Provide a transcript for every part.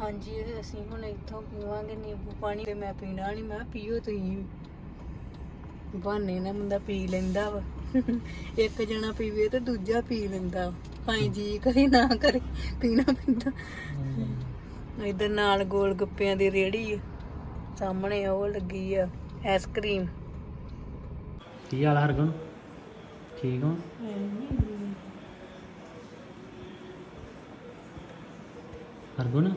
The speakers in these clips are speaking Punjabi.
ਹਾਂਜੀ ਅਸੀਂ ਹੁਣ ਇੱਥੋਂ ਪੀਵਾਂਗੇ ਨਿੰਬੂ ਪਾਣੀ ਤੇ ਮੈਂ ਪੀਣਾ ਨਹੀਂ ਮੈਂ ਪੀਓ ਤੁਸੀਂ ਬਹਾਨੇ ਨਾਲ ਬੰਦਾ ਪੀ ਲੈਂਦਾ ਵਾ। ਇੱਕ ਜਣਾ ਪੀਵੇ ਤੇ ਦੂਜਾ ਪੀ ਲੈਂਦਾ। ਭਾਵੇਂ ਜੀ ਕਰੇ ਨਾ ਕਰੇ ਪੀਣਾ ਪੈਂਦਾ। ਇਧਰ ਨਾਲ ਗੋਲ ਗੱਪਿਆਂ ਦੀ ਰੇੜੀ ਸਾਹਮਣੇ ਉਹ ਲੱਗੀ ਆ ਆਈਸਕ੍ਰੀਮ ਕੀ ਹਾਲ ਹਰਗੁਣ? ਠੀਕ ਹੋ? ਹਰਗੁਣ?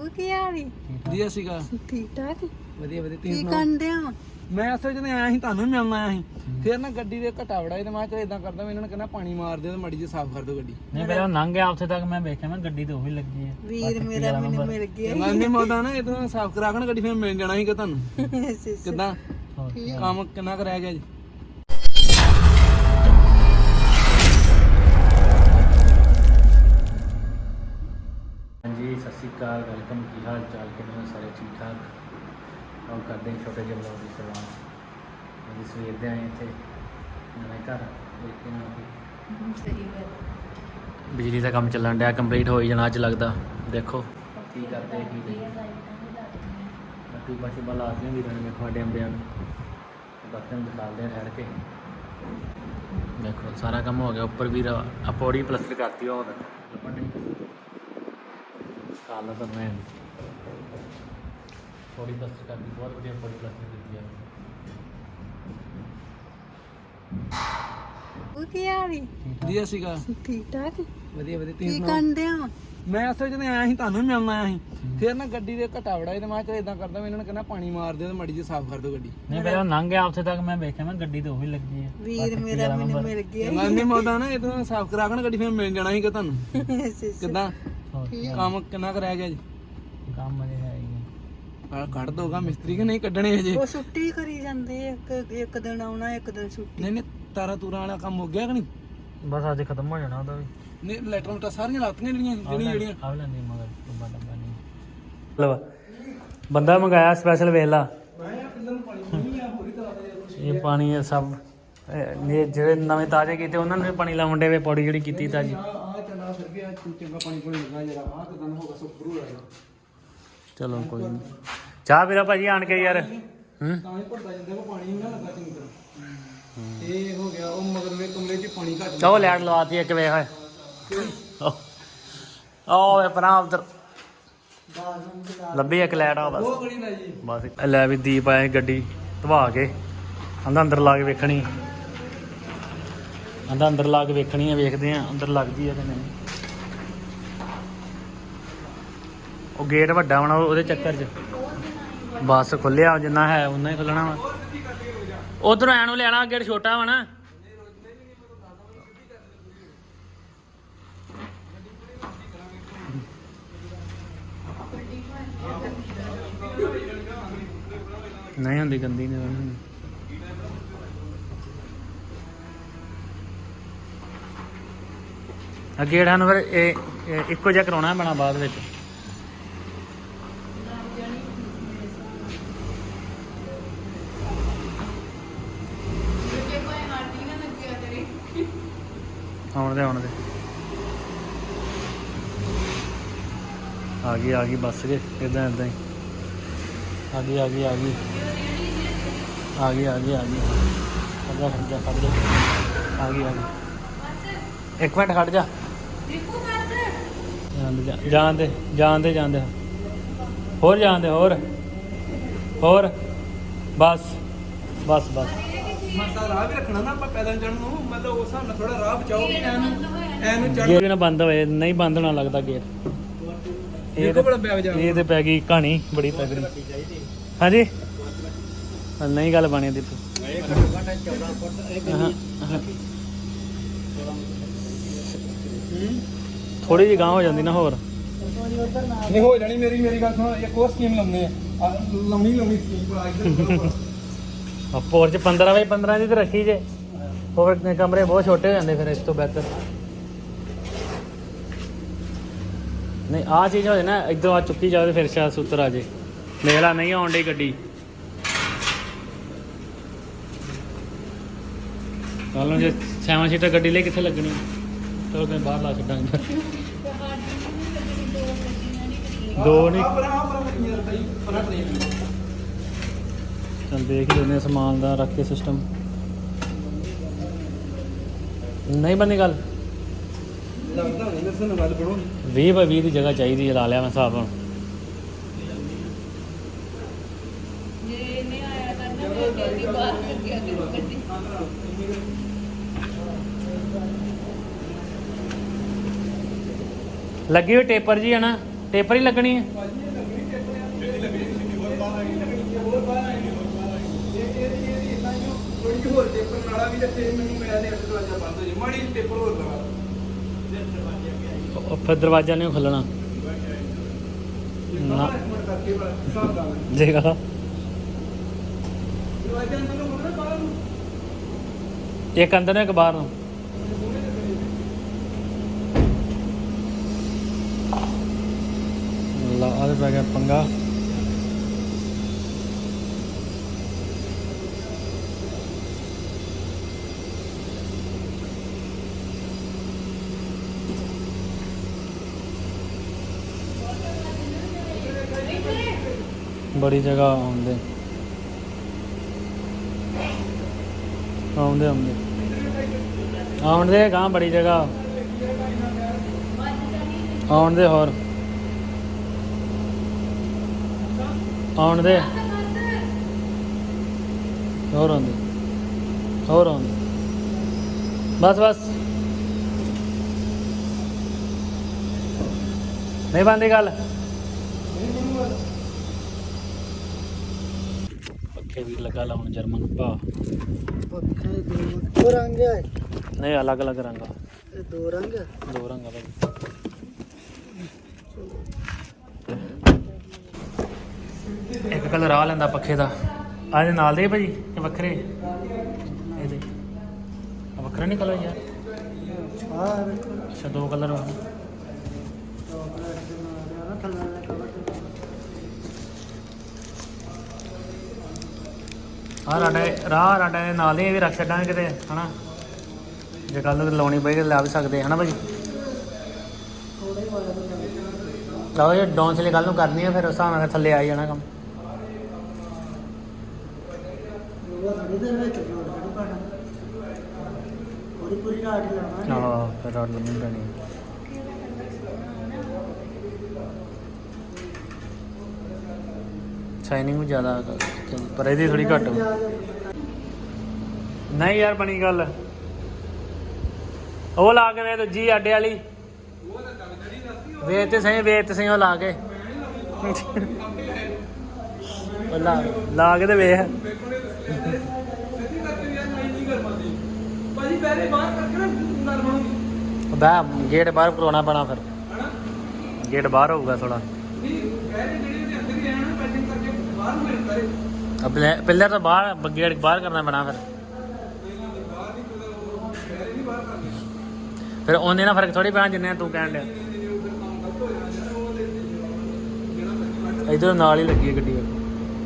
ਉਹ ਕੀ ਹਾਲੀ ਵਧੀਆ ਸੀਗਾ। ਠੀਕ ਠਾਕ। ਵਧੀਆ ਵਧੀਆ। ਕੀ ਕਰਦੇ ਆ ਮੈਂ ਅਸਲ ਜਦੋਂ ਆਇਆ ਸੀ ਤੁਹਾਨੂੰ ਵੀ ਮਿਲਣ ਆਇਆ ਸੀ। ਫਿਰ ਨਾ ਗੱਡੀ ਦੇ ਘਟਾ ਵੜਾ ਤੇ ਮੈਂ ਕਿਹਾ ਇਦਾਂ ਕਰਦਾ ਮੈਂ ਇਹਨਾਂ ਨੂੰ ਕਹਿੰਦਾ ਪਾਣੀ ਮਾਰ ਦਿਓ ਤੇ ਮੜੀ ਜੀ ਸਾਫ਼ ਕਰ ਦਿਓ ਗੱਡੀ। ਨਹੀਂ ਪਹਿਲਾਂ ਲੰਘ ਗਿਆ ਉੱਥੇ ਤੱਕ ਮੈਂ ਵੇਖਿਆ ਮੈਂ ਗੱਡੀ ਤੇ ਉਹੀ ਲੱਗੀ ਹੈ ਵੀਰ ਮੇਰਾ ਮੈਨੂੰ ਮਿਲ ਗਿਆ। ਮੈਂ ਨਹੀਂ ਮੋਦਾ ਨਾ ਤੋਂ ਸਾਫ਼ ਕਰਾ ਕੇ ਨਾ ਗੱਡੀ ਫਿਰ ਮਿਲ ਜਾਣਾ ਸੀਗਾ ਤੁਹਾਨੂੰ। ਕਿੱਦਾਂ? ਹੋਰ ਕੰਮ ਕਿੰਨਾ ਕੁ ਰਹਿ ਗਿਆ ਜੀ? ਹਾਂਜੀ ਸਤਿ ਸ਼੍ਰੀ ਅਕਾਲ ਵੈਲਕਮ ਕੀ ਹਾਲ ਚਾਲ? ਕਿਵੇਂ ਹੋ ਸਾਰੇ? ਠੀਕ ਠਾਕ? ਔਰ ਕਰਦੇ ਹਾਂ ਛੋਟੇ ਜਿਹੇ ਬਲੌਗ ਦੀ ਸ਼ੁਰੂਆਤ। ਅੱਜ ਸਵੇਰ ਦੇ ਆਏ ਇੱਥੇ ਨਵੇਂ ਘਰ ਦੇਖ ਕੇ ਨਾ ਸਹੀ ਗੱਲ। ਬਿਜਲੀ ਦਾ ਕੰਮ ਚੱਲਣ ਡਿਆ ਕੰਪਲੀਟ ਹੋ ਹੀ ਜਾਣਾ ਅੱਜ ਲੱਗਦਾ ਦੇਖੋ। ਕੀ ਕਰਦੇ ਕੀ ਨਹੀਂ? ਬਾਕੀ ਪਾਸੇ ਬਲਾ ਵੀਰਾਂ ਨੇ ਵੇਖੋ ਸਾਡੇ ਅੰਬਿਆਂ ਨੂੰ। ਬਾਕੀ ਨੂੰ ਦਿਖਾਉਂਦੇ ਆ ਠਹਿਰ ਕੇ। ਦੇਖੋ ਸਾਰਾ ਕੰਮ ਹੋ ਗਿਆ ਉੱਪਰ ਵੀ ਰ- ਆ ਪੌੜੀ ਪਲਸਟਰ ਕਰਤੀ ਉਹ। ਲੱਭਣ ਨਹੀਂ ਕਾਲਾ ਤਾਂ ਮੈਂ ਪੌੜੀ ਪਲਸਟਰ ਕਰਤੀ ਬਹੁਤ ਵਧੀਆ ਪੌੜੀ ਪਲਸਟਰ ਕੀਤੀ ਆ। ਉਹ ਕੀ ਵਧੀਆ ਸੀਗਾ। ਠੀਕ ਠਾਕ? ਵਧੀਆ ਵਧੀਆ। ਕੀ ਤੁਸੀਂ ਕਰਦੇ ਆ ਮੈਂ ਅਸਲ ਜਦੋਂ ਆਇਆ ਸੀ ਤੁਹਾਨੂੰ ਮਿਲਣ ਆਇਆ ਸੀ। ਫਿਰ ਨਾ ਗੱਡੀ ਦੇ ਘਟਾ ਵੜਾ ਤੇ ਮੈਂ ਕਿਹਾ ਇਦਾਂ ਕਰਦਾ ਮੈਂ ਇਹਨਾਂ ਨੂੰ ਕਹਿੰਦਾ ਪਾਣੀ ਮਾਰ ਦਿਓ ਤੇ ਮੜੀ ਜੀ ਸਾਫ਼ ਕਰ ਦਿਓ ਗੱਡੀ। ਨਹੀਂ ਪਹਿਲਾਂ ਲੰਘ ਗਿਆ ਉੱਥੇ ਤੱਕ ਮੈਂ ਵੇਖਿਆ ਮੈਂ ਗੱਡੀ ਤੇ ਉਹੀ ਲੱਗੀ ਹੈ ਵੀਰ ਮੇਰਾ ਮੈਨੂੰ ਮਿਲ ਗਿਆ। ਮੈਂ ਨਹੀਂ ਮੋਦਾ ਨਾ ਇਹ ਤੋਂ ਸਾਫ਼ ਕਰਾ ਕੇ ਨਾ ਗੱਡੀ ਫਿਰ ਮਿਲ ਜਾਣਾ ਸੀਗਾ ਤੁਹਾਨੂੰ। ਕਿੱਦਾਂ? ਹੋਰ ਕੰਮ ਕਿੰਨਾ ਕੁ ਰਹਿ ਗਿਆ ਜੀ? ਕੰਮ ਅਜੇ ਹੈ ਹੀ ਹੈ ਆ ਕੱਢ ਦੋਗਾ ਮਿਸਤਰੀ ਕਿ ਨਹੀਂ ਕੱਢਣੇ ਅਜੇ? ਉਹ ਛੁੱਟੀ ਕਰੀ ਜਾਂਦੇ ਇੱਕ ਇੱਕ ਦਿਨ ਆਉਣਾ ਇੱਕ ਦਿਨ ਛੁੱਟੀ। ਨਹੀਂ ਨਹੀਂ ਤਾਰਾ ਤੂਰਾਂ ਵਾਲਾ ਕੰਮ ਹੋ ਗਿਆ ਕਿ ਨਹੀਂ? ਬਸ ਅੱਜ ਖਤਮ ਹੋ ਜਾਣਾ ਉਹਦਾ ਵੀ। ਨਹੀਂ ਲੈਟਰ ਲੂਟਾਂ ਸਾਰੀਆਂ ਲਾਤੀਆਂ ਜਿਹੜੀਆਂ ਜਿਹੜੀਆਂ ਜਿਹੜੀਆਂ। ਆ ਲੈਂਦੀ ਮਗਰ ਡੱਬਾ ਡੱਬਾ ਨਹੀਂ। ਲਵਾ ਬੰਦਾ ਮੰਗਾਇਆ ਸਪੈਸ਼ਲ ਵੇਲਾ। ਇਹ ਪਾਣੀ ਇਹ ਸਭ ਇਹ ਇਹ ਜਿਹੜੇ ਨਵੇਂ ਤਾਜ਼ੇ ਕੀਤੇ ਉਹਨਾਂ ਨੂੰ ਵੀ ਪਾਣੀ ਲਾਉਣ ਦੇ ਵੇ ਪੌੜੀ ਜਿਹੜੀ ਕੀਤੀ ਤਾਜੀ। ਆ ਚਲਾ ਫਿਰ ਗਿਆ ਚੰਗਾ ਪਾਣੀ ਕੋਲ ਲੱਗਾ ਜਰਾ ਆ ਕਿਦਾਂ ਹੋਗਾ ਸਭ ਫਰੂ ਆ ਚਲੋ ਕੋਈ ਨਹੀਂ ਚਾਹ ਵੀਰਾ ਭਾਜੀ ਆਣ ਕੇ ਯਾਰ। ਹੂੰ? ਤਾਂ ਹੀ ਭਰਦਾ ਜਾਂਦਾ ਉਹ ਪਾਣੀ ਨਾ ਲੱਗਾ ਚੰਗੀ ਤਰ੍ਹਾਂ। ਇਹ ਹੋ ਗਿਆ ਉਹ ਮਗਰਲੇ ਕਮਰੇ 'ਚ ਪਾਣੀ ਘੱਟ ਉਹ ਲੈਟ ਲਵਾਤੀ ਇੱਕ ਵੇ ਹੋਏ ਉਹ ਵੇ ਪਰਾਂ ਉਧਰ। ਲੱਭੀ ਇੱਕ ਲੈਟ ਆ ਬਸ। ਲੈ ਵੀ ਦੀਪ ਆਏ ਗੱਡੀ ਧਵਾ ਕੇ। ਆਂਦਾ ਅੰਦਰ ਲਾ ਕੇ ਵੇਖਣੀ। ਆਂਦਾ ਅੰਦਰ ਲਾ ਕੇ ਵੇਖਣੀ ਆ ਵੇਖਦੇ ਆ ਅੰਦਰ ਲੱਗਦੀ ਆ ਕਿ ਨਹੀਂ। ਉਹ ਗੇਟ ਵੱਡਾ ਹੋਣਾ ਉਹਦੇ ਚੱਕਰ 'ਚ। ਬਸ ਖੁੱਲਿਆ ਜਿੰਨਾ ਹੈ ਉਨਾ ਹੀ ਖੁੱਲਣਾ ਵਾ। ਉਧਰੋਂ ਐ ਨੂੰ ਲੈਣਾ ਗੇਟ ਛੋਟਾ ਵਾ ਨਾ। ਨਹੀਂ ਹੁੰਦੀ ਗੰਦੀ ਨਹੀਂ ਹੁੰਦੀ। ਅੱਗੇ ਇਹਨਾਂ ਨੂੰ ਫਿਰ ਇਹ ਇਹ ਇੱਕੋ ਜਿਹਾ ਕਰਾਉਣਾ ਪੈਣਾ ਬਾਅਦ ਵਿੱਚ। ਆਉਣ ਦੇ ਆਉਣ ਦੇ ਆ ਗਈ ਆ ਗਈ ਬੱਸ ਕੇ ਇਦਾਂ ਇਦਾਂ ਹੀ। ਆ ਗਈ ਆ ਗਈ ਆ ਗਈ। ਆ ਗਈ ਆ ਗਈ ਆ ਗਈ। ਖੜ ਜਾ ਖੜ ਆ ਗਈ ਆ ਗਈ। ਇੱਕ ਮਿੰਟ ਖੜ ਜਾ। ਜਾਣ ਦੇ, ਜਾਣ ਹੋਰ ਜਾਣਦੇ ਹੋਰ। ਹੋਰ। ਬਸ ਬਸ ਬਸ। ਮਸਾ ਰਾਹ ਵੀ ਰੱਖਣਾ ਨਾ ਆਪਾਂ ਪੈਦਲ ਚੜਨ ਨੂੰ ਮਤਲਬ ਉਸ ਹਿਸਾਬ ਨਾਲ ਥੋੜਾ ਰਾਹ ਬਚਾਓ ਕਿ ਐਨੂੰ ਐਨੂੰ ਚੜ ਗੇਟ ਨਾ ਬੰਦ ਹੋਏ ਨਹੀਂ ਬੰਦ ਹੋਣਾ ਲੱਗਦਾ ਗੇਟ। ਇਹ ਦੇਖੋ ਤੇ ਬੜਾ ਬਿਆ ਵਜਾ ਇਹ ਤੇ ਪੈ ਗਈ ਕਹਾਣੀ ਬੜੀ ਤਗੜੀ ਹਾਂਜੀ? ਹਾਂ, ਨਹੀਂ ਗੱਲ ਬਣੀ ਦੀਪੂ ਹਾਂ, ਹਾਂ। ਥੋੜੀ ਜਿਹੀ ਗਾਂ ਹੋ ਜਾਂਦੀ ਨਾ ਹੋਰ। ਨਹੀਂ ਹੋ ਜਾਣੀ ਮੇਰੀ ਮੇਰੀ ਗੱਲ ਸੁਣ ਇੱਕ ਹੋਰ ਸਕੀਮ ਲਾਉਂਦੇ ਆ। ਆਹ ਲਾਉਣੀ ਲਾਉਣੀ ਸਕੀਮ ਆ ਇੱਧਰ ਆ ਪੋਰਚ 15 ਬਾਈ 15 ਦੀ ਤੇ ਰੱਖੀ ਜੇ। ਹੋਰ ਕਮਰੇ ਬਹੁਤ ਛੋਟੇ ਹੋ ਜਾਂਦੇ ਫਿਰ ਇਸ ਤੋਂ ਬਿਹਤਰ ਨਹੀਂ ਆ ਚੀਜ਼ ਹੋ ਨਾ ਇਧਰੋਂ ਆ ਚੁੱਕੀ ਜਾਵੇ ਫਿਰ ਸ਼ਾਇਦ ਸੁੱਤਰ ਆ ਜੇ। ਦੇਖ ਲਾ ਨਹੀਂ ਆਉਣ ਡਈ ਗੱਡੀ। ਕੱਲ ਨੂੰ ਜੇ ਸੈਵਨ ਸੀਟਰ ਗੱਡੀ ਲਈ ਕਿੱਥੇ ਲੱਗਣੀ? ਚਲੋ ਮੈਂ ਬਾਹਰ ਲਾ ਛੱਡਾਂਗੇ। ਦੋ ਨਹੀਂ ਚਲ ਦੇਖ ਲੈਨੇ ਸਮਾਨ ਦਾ ਰੱਖ ਕੇ ਸਿਸਟਮ ਨਹੀਂ ਬਣੀ ਗੱਲ? ਲੱਗਦਾ ਨਹੀਂ ਮੇਰੇ ਨਾਲ ਗੱਲ ਬਣੋ 20 ਬਾਈ 20 ਦੀ ਜਗ੍ਹਾ ਚਾਹੀਦੀ ਹੈ ਲਾ ਲਿਆ ਮੈਂ ਹਿਸਾਬ ਹੁਣ। ਤੇ ਲੱਗੀ ਹੋਈ ਟੇਪਰ ਜੀ ਹੈ ਨਾ ਟੇਪਰ ਹੀ ਲੱਗਣੀ ਹੈ। ਹੋਰ ਟੇਪਰ ਨਾਲਾ ਵੀ ਰੱਖੇ ਮੈਨੂੰ ਮੈਂ ਦੇ ਅੱਗੇ ਦਰਵਾਜ਼ਾ ਬੰਦ ਹੋ ਜੀ ਮਾੜੀ ਜਿਹੀ ਟੇਪਰ ਹੋਰ ਲਗਾ ਉਹ ਫਿਰ ਦਰਵਾਜ਼ਾ ਨਹੀਂ ਖੁੱਲਣਾ। ਨਾ। ਕਰਕੇ ਬੜਾ ਹਿਸਾਬ ਦਾ ਜੇਗਾ ਦਰਵਾਜ਼ਾ ਅੰਦਰ ਨੂੰ ਮੁੜਨਾ ਬਾਹਰ ਨੂੰ। ਇੱਕ ਅੰਦਰ ਨੂੰ ਇੱਕ ਬਾਹਰ ਨੂੰ। ਲਾ ਆਦੇ ਪੈ ਗਿਆ ਪੰਗਾ। ਬੜੀ ਜਗ੍ਹਾ ਆਉਂਦੇ ਆਉਂਦੇ ਆਉਂਦੇ ਆਉਂਦੇ ਗਾਂ ਬੜੀ ਜਗ੍ਹਾ ਆਉਂਦੇ ਹੋਰ ਆਉਂਦੇ ਹੋਰ ਆਉਂਦੇ ਹੋਰ ਆਉਂਦੇ ਬਸ ਬਸ ਨਹੀਂ ਬੰਦੀ ਗੱਲ ਪੱਖੇ ਵੀ ਲਗਾ ਲਾਉਣ ਜਰਮਨ ਭਾ। ਪੱਖੇ ਦੋ ਰੰਗ ਹੈ ਨਹੀਂ ਅਲੱਗ ਅਲੱਗ ਰੰਗ ਆ। ਇਹ ਦੋ ਰੰਗ ਹੈ ਦੋ ਰੰਗ ਅਲੱਗ ਇੱਕ ਕਲਰ ਆ ਲੈਂਦਾ ਪੱਖੇ ਦਾ। ਆ ਇਹਦੇ ਨਾਲ ਦੇ ਭਾਜੀ ਇਹ ਵੱਖਰੇ। ਇਹਦੇ ਆ ਵੱਖਰਾ ਨਹੀਂ ਕਲਰ ਯਾਰ? ਵੇਖੋ ਅੱਛਾ ਦੋ ਕਲਰ ਆ। ਆ ਰਾਡਾ ਰਾਹ ਰਾਡਾ ਦੇ ਨਾਲ ਹੀ ਇਹ ਵੀ ਰੱਖ ਛੱਡਾਂਗੇ ਕਿਤੇ, ਹਨਾ? ਜੇ ਕੱਲ ਨੂੰ ਲਾਉਣੀ ਪਈ ਤੇ ਲਾ ਵੀ ਸਕਦੇ ਹਨਾ ਭਾਜੀ? ਲਓ ਇਹ ਡੌਂਸ ਲਈ ਕੱਲ ਨੂੰ ਕਰਨੀ ਆ ਫਿਰ, ਉਸ ਹਿਸਾਬ ਨਾਲ ਥੱਲੇ ਆ ਜਾਣਾ ਕੰਮ। ਪੂਰੀ ਹਾਂ ਫਿਰ ਰਾਡ ਲੰਮੀ ਪੈਣੀ। ਸ਼ਾਈਨਿੰਗ ਜ਼ਿਆਦਾ ਆ ਪਰ ਇਹਦੀ ਥੋੜੀ ਘੱਟ ਨਹੀਂ ਯਾਰ, ਬਣੀ ਗੱਲ। ਉਹ ਲਾ ਕੇ ਵੇ ਦੂਜੀ ਅੱਡੇ ਵਾਲੀ। ਵੇਚ ਤੇ ਸਹੀ, ਵੇਚ ਤੇ ਸਹੀ, ਉਹ ਲਾ ਕੇ। ਉਹ ਲਾ ਲਾ ਕੇ ਤੇ ਵੇਖ। ਭਾਜੀ ਪਹਿਲੇ ਬਾਹਰ ਕਰਕੇ ਨਾ ਨਰ ਬਣੂਗੀ ਬੈ, ਗੇਟ ਬਾਹਰ ਕਰਵਾਉਣਾ ਪੈਣਾ ਫਿਰ। ਗੇਟ ਬਾਹਰ ਹੋਊਗਾ ਥੋੜਾ ਨਹੀਂ ਪਹਿਲੇ ਜਿਹੜੇ ਉਹਦੇ ਅੰਦਰ ਹੀ ਰਹਿਣਾ ਪੈਕਿੰਗ ਕਰਕੇ ਬਾਹਰ ਨੂੰ ਮਿਲ ਕਰੇ ਪਿੱਲਰ ਤਾਂ ਬਾਹਰ ਗੇਟ ਬਾਹਰ ਕਰਨਾ ਪੈਣਾ ਫਿਰ। ਫਿਰ ਉਹਨੇ ਨਾਲ ਫ਼ਰਕ ਥੋੜੀ ਪੈਣਾ ਜਿੰਨੇ ਤੂੰ ਕਹਿਣ ਡਿਆ। ਇਧਰ ਨਾਲ ਹੀ ਲੱਗੀ ਹੈ ਗੱਡੀ।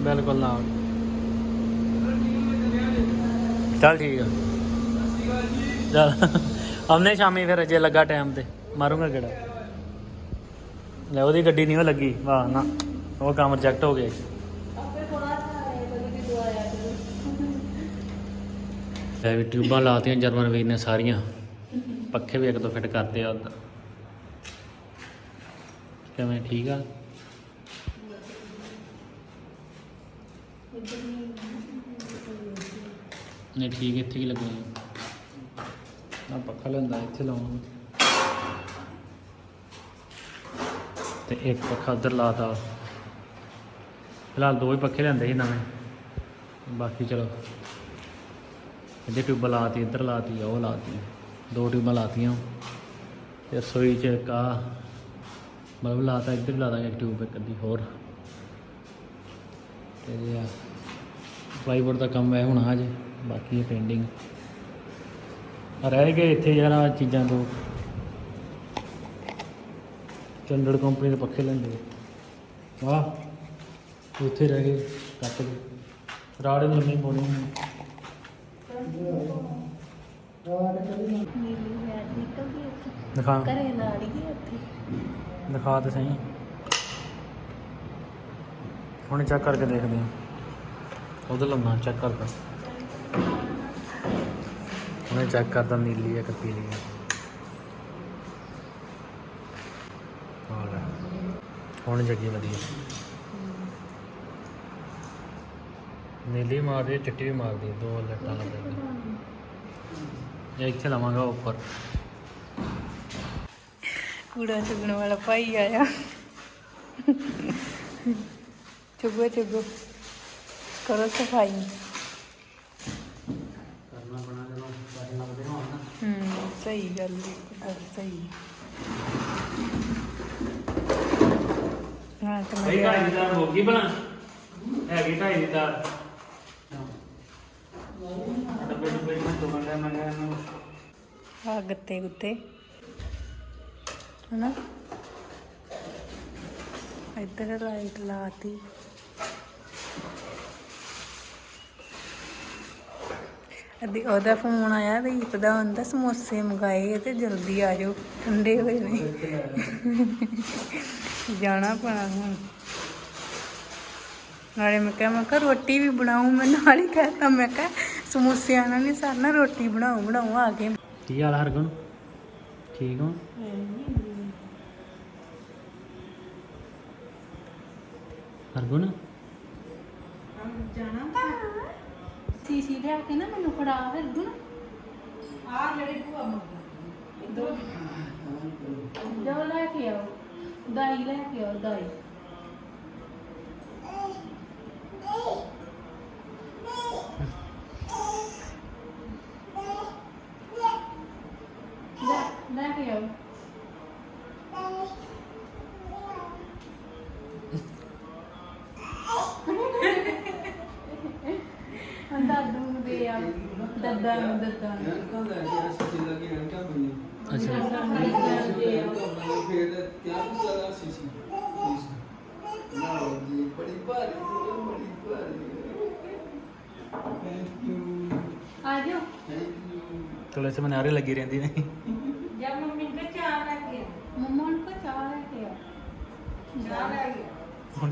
ਬਿਲਕੁਲ ਨਾਲ। ਚੱਲ ਠੀਕ ਆ। ਚੱਲ। ਆਮਨੇ ਸ਼ਾਮੀ ਫਿਰ ਜੇ ਲੱਗਾ ਟਾਈਮ ਤੇ। ਮਾਰੂੰਗਾ ਕਿਹੜਾ। ਲੈ, ਉਹਦੀ ਗੱਡੀ ਨਹੀਂ ਉਹ ਲੱਗੀ। ਵਾਹ, ਨਾ। ਉਹ ਕੰਮ ਰਿਜੈਕਟ ਹੋ ਗਿਆ। ਲੈ ਵੀ ਟਿਊਬਾਂ ਲਾਤੀਆਂ ਜਰਮਨ ਵੀਰ ਨੇ ਸਾਰੀਆਂ। ਪੱਖੇ ਵੀ ਇੱਕ ਦੋ ਫਿੱਟ ਕਰਤੇ ਆ ਉਧਰ। ਕਿਵੇਂ, ਠੀਕ ਆ? ਨਹੀਂ, ਠੀਕ, ਇੱਥੇ ਹੀ ਲੱਗਣਾ ਨਾ ਪੱਖਾ ਲੈਂਦਾ, ਇੱਥੇ ਲਾਉਣਾ ਤੇ ਇੱਕ ਪੱਖਾ ਉਧਰ ਲਾਤਾ। ਫਿਲਹਾਲ ਦੋ ਹੀ ਪੱਖੇ ਲੈਂਦੇ ਸੀ ਨਵੇਂ। ਬਾਕੀ ਚਲੋ। ਇਹਦੇ ਟਿਊਬਾਂ ਲਾਤੀ, ਇੱਧਰ ਲਾਤੀ, ਉਹ ਲਾਤੀ, ਦੋ ਟਿਊਬਾਂ ਲਾਤੀਆਂ। ਤੇ ਰਸੋਈ ਚ ਇੱਕ ਆਹ ਬਲਬ ਲਾਤਾ, ਇੱਧਰ ਵੀ ਲਾ ਦਾਂਗੇ ਇੱਕ ਟਿਊਬ ਇੱਕ ਅੱਧੀ ਹੋਰ। ਤੇ ਜੇ ਪਲਾਈਵੁੱਡ ਦਾ ਕੰਮ ਹੈ ਹੁਣ ਅਜੇ ਬਾਕੀ ਇਹ ਪੈਂਡਿੰਗ ਰਹਿ ਗਏ ਇੱਥੇ ਯਾਰ ਆ ਚੀਜ਼ਾਂ ਤੋਂ। ਚੰਡੜ ਕੰਪਨੀ ਦੇ ਪੱਖੇ ਲੈਂਦੇ। ਵਾਹ, ਉੱਥੇ ਰਹਿ ਗਏ, ਕੱਟ ਗਏ। ਰਾੜੇ ਨੂੰ ਲੰਮੀ ਪਾਉਣੀ ਨੀਲੀ ਵੈਨ ਨਿਕਲ ਗਈ ਉੱਥੇ ਦਿਖਾ। ਘਰੇ ਨਾਲ ਹੀ ਉੱਥੇ। ਦਿਖਾ ਤੇ ਸਹੀ। ਹੁਣ ਚੈੱਕ ਕਰਕੇ ਦੇਖਦੇ ਹਾਂ। ਲੰਮਾ ਚੈੱਕ ਕਰਦਾ ਹੁਣੇ ਚੈੱਕ ਕਰਦਾ ਨੀਲੀ ਹੈ ਕਿ ਪੀਲੀ ਹੈ। ਹੁਣ ਜੱਗੀ ਵਧੀਆ। ਨੀਲੀ ਮਾਰਦੀ ਹੈ, ਚਿੱਟੀ ਵੀ ਮਾਰਦੀ ਹੈ, ਦੋ ਲੱਟਾਂ ਲੱਗਦੀਆਂ ਇਹ ਇੱਥੇ ਲਵਾਂਗਾ ਉੱਪਰ। ਕੂੜਾ ਚੁਗਣ ਵਾਲਾ ਭਾਈ ਆਇਆ। ਚੁਗੋ ਚੁਗੋ। ਕਰੋ ਸਫ਼ਾਈ। ਕਰਨਾ ਬਣਾ ਜਦੋਂ ਪੈਸੇ ਲੱਗਦੇ ਹੋਣ ਨਾ। ਹੂੰ ਸਹੀ ਗੱਲ ਹੈ ਗੱਲ ਸਹੀ। ਹਾਂ ਤਾਂ ਮੈਂ ਢਾਈ ਦੀ ਦਾਲ ਹੋ ਗਈ ਬਣਾ ਹੈਗੀ ਢਾਈ ਦੀ ਦਾਲ ਵਿੱਚ ਤੋਂ ਆ ਗੱਤੇ ਗੁੱਤੇ। ਹਨਾ? ਇੱਧਰ ਲਾਈਟ ਲਾਤੀ। ਅਦੀ ਉਹਦਾ ਫੋਨ ਆਇਆ ਵੀ ਪਤਾ ਹੁੰਦਾ ਸਮੋਸੇ ਮੰਗਾਏ ਤੇ ਜਲਦੀ ਆ ਜਾਓ, ਠੰਡੇ ਹੋਏ ਨੇ। ਜਾਣਾ ਪੈਣਾ ਹੁਣ। ਨਾਲੇ ਮੈਂ ਕਿਹਾ ਮੈਂ ਕਿਹਾ ਰੋਟੀ ਵੀ ਬਣਾਉ ਮੈਂ ਨਾਲ ਹੀ ਕਹਿਤਾ, ਮੈਂ ਕਿਹਾ ਸਮੋਸਿਆਂ ਨਾਲ ਨਹੀਂ ਸਰਨਾ ਰੋਟੀ ਬਣਾਉ ਬਣਾਉ ਆ ਕੇ। ਕੀ ਹਾਲ ਆ ਹਰਗੁਣ? ਠੀਕ ਹੋ? ਹਰਗੁਣ? ਸੀਸੀ ਲਿਆ ਕੇ ਨਾ ਮੈਨੂੰ ਫੜਾ ਦੂੰ ਆ ਜਿਹੜੇ ਭੂਆ ਮੰਗਦਾ ਜੋ ਲੈ ਕੇ ਆਓ ਦਾਈ ਲੈ ਕੇ ਆਓ ਦਾਈ ਲੈ ਲੈ ਕੇ ਆਓ ਦਾਦੂ ਨੂੰ ਦੇ ਆ ਨੂੰ ਚਲੋ ਇਸੇ ਮਨਾਰੇ ਲੱਗੀ ਰਹਿੰਦੀ ਨੇ ਜਾ ਮੰਮੀ ਨੇ ਚਾਹ ਲੈ ਕੇ ਮੰਮਾ ਨੂੰ ਕੋ ਚਾਹ ਲੈ ਕੇ ਆ। ਚਾਹ ਲੈ ਕੇ ਹੁਣ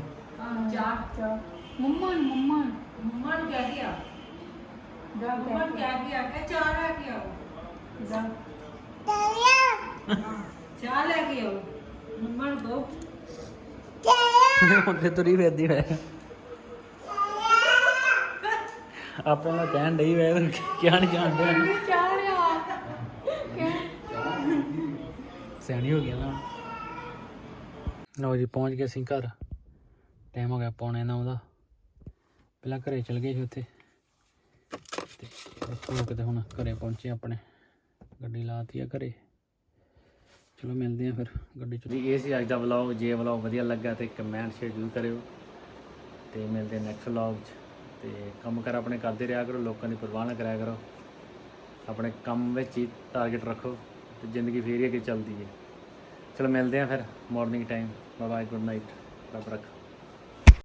ਚਾਹ ਚਾਹ। ਮੰਮਾ ਨੂੰ ਮੰਮਾ ਨੂੰ। ਮੰਮਾ ਨੂੰ ਕਹਿ ਗਿਆ ਜਾ ਮੰਮਾ ਨੂੰ ਕਹਿ ਗਿਆ ਕਿ ਚਾਹ ਲੈ ਕੇ ਆਓ। ਜਾ ਚਾਹ ਲੈ ਕੇ ਆਓ। ਮੰਮਾ ਨੂੰ ਕਹੋ ਹੁਣ ਤੇ ਤੁਰੀ ਫਿਰਦੀ ਵੇ ਆਪਾਂ ਨੂੰ ਕਹਿਣ ਡਈ ਵੇ ਕਿਹਾ ਨਹੀਂ ਜਾਣਦੇ? ਚਾਹ ਲਿਆ। ਸਿਆਣੀ ਹੋ ਗਿਆ ਨਾ। ਲਓ ਜੀ ਪਹੁੰਚ ਗਏ ਅਸੀਂ ਘਰ। ਟਾਈਮ ਹੋ ਗਿਆ ਪੌਣੇ ਨੌ ਦਾ। ਪਹਿਲਾਂ ਘਰੇ ਚਲ ਗਏ ਸੀ ਉੱਥੇ। ਤੇ ਕਿਤੇ ਹੁਣ ਘਰੇ ਪਹੁੰਚੇ ਆਪਣੇ। ਗੱਡੀ ਲਾਤੀ ਆ ਘਰੇ। ਚਲੋ ਮਿਲਦੇ ਆ ਫਿਰ ਗੱਡੀ ਚ। ਇਹ ਸੀ ਅੱਜ ਦਾ ਵਲੌਗ ਜੇ ਵਲੌਗ ਵਧੀਆ ਲੱਗਾ ਤੇ ਕਮੈਂਟ ਸ਼ੇਅਰ ਜ਼ਰੂਰ ਕਰਿਓ। ਤੇ ਮਿਲਦੇ ਨੈਕਸਟ ਵਲੌਗ 'ਚ। ਤੇ ਕੰਮ ਕਰ ਆਪਣੇ ਕਰਦੇ ਰਿਹਾ ਕਰੋ, ਲੋਕਾਂ ਦੀ ਪਰਵਾਹ ਨਾ ਕਰਿਆ ਕਰੋ। ਆਪਣੇ ਕੰਮ ਵਿੱਚ ਹੀ ਟਾਰਗੇਟ ਰੱਖੋ ਤੇ ਜ਼ਿੰਦਗੀ ਫੇਰ ਹੀ ਅੱਗੇ ਚੱਲਦੀ ਹੈ। ਚਲੋ ਮਿਲਦੇ ਆ ਫਿਰ। Morning time bye bye good night ਰੱਬ ਰੱਖ।